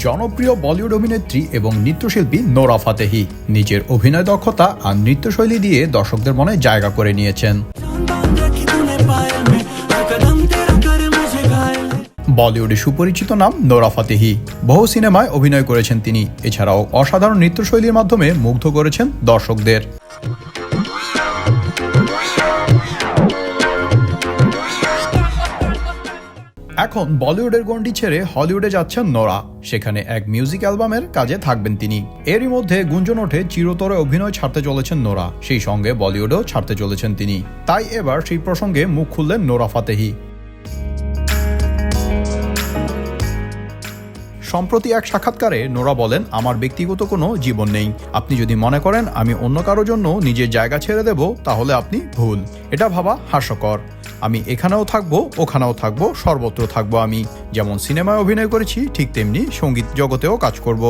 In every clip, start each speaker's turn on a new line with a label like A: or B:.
A: জনপ্রিয় বলিউড অভিনেত্রী এবং নৃত্যশিল্পী নোরা ফাতেহি। নিজের অভিনয় দক্ষতা আর নৃত্যশৈলী দিয়ে দর্শকদের মনে জায়গা করে নিয়েছেন। বলিউডে সুপরিচিত নাম নোরা ফাতেহি। বহু সিনেমায় অভিনয় করেছেন তিনি। এছাড়াও অসাধারণ নৃত্যশৈলীর মাধ্যমে মুগ্ধ করেছেন দর্শকদের। এখন বলিউডের গণ্ডি ছেড়ে হলিউডে যাচ্ছেন নোরা। সেখানে এক মিউজিক অ্যালবামের কাজে থাকবেন তিনি। এরই মধ্যে গুঞ্জন ওঠে, চিরতরে অভিনয় ছাড়তে চলেছেন নোরা। সেই সঙ্গে বলিউডেও ছাড়তে চলেছেন তিনি। তাই এবার সেই প্রসঙ্গে মুখ খুললেন নোরা ফাতেহি। সম্প্রতি এক সাক্ষাৎকারে নোরা বলেন, আমার ব্যক্তিগত কোনো জীবন নেই। আপনি যদি মনে করেন, আমি অন্য কারোর জন্য নিজের জায়গা ছেড়ে দেব, তাহলে আপনি ভুল। এটা ভাবা হাস্যকর। আমি এখানেও থাকব ওখানেও থাকব সর্বত্র থাকব আমি। যেমন সিনেমায় অভিনয় করেছি ঠিক তেমনি সংগীত জগতেও কাজ করব।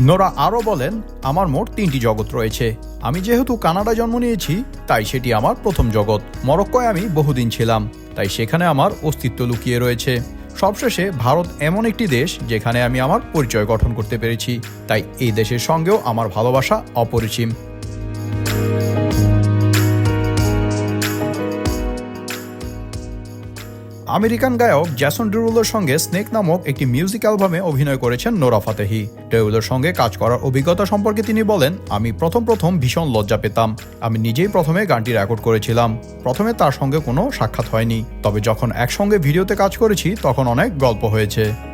A: নোরা আরও বলেন আমার মোট তিনটি জগৎ রয়েছে। আমি যেহেতু কানাডা জন্ম নিয়েছি তাই সেটি আমার প্রথম জগৎ। মরক্কোয় আমি বহুদিন ছিলাম তাই সেখানে আমার অস্তিত্ব লুকিয়ে রয়েছে। সবশেষে ভারত এমন একটি দেশ যেখানে আমি আমার পরিচয় গঠন করতে পেরেছি। তাই এই দেশের সঙ্গেও আমার ভালোবাসা অপরিসীম। আমেরিকান গায়ক জ্যাসন ডেরুলোর সঙ্গে স্নেক নামক একটি মিউজিক অ্যালবামে অভিনয় করেছেন নোরা ফাতেহি। ডেরুলোর সঙ্গে কাজ করার অভিজ্ঞতা সম্পর্কে তিনি বলেন, আমি প্রথম প্রথম ভীষণ লজ্জা পেতাম। আমি নিজেই প্রথমে গানটি রেকর্ড করেছিলাম। প্রথমে তার সঙ্গে কোনো সাক্ষাৎ হয়নি। তবে যখন একসঙ্গে ভিডিওতে কাজ করেছি, তখন অনেক গল্প হয়েছে।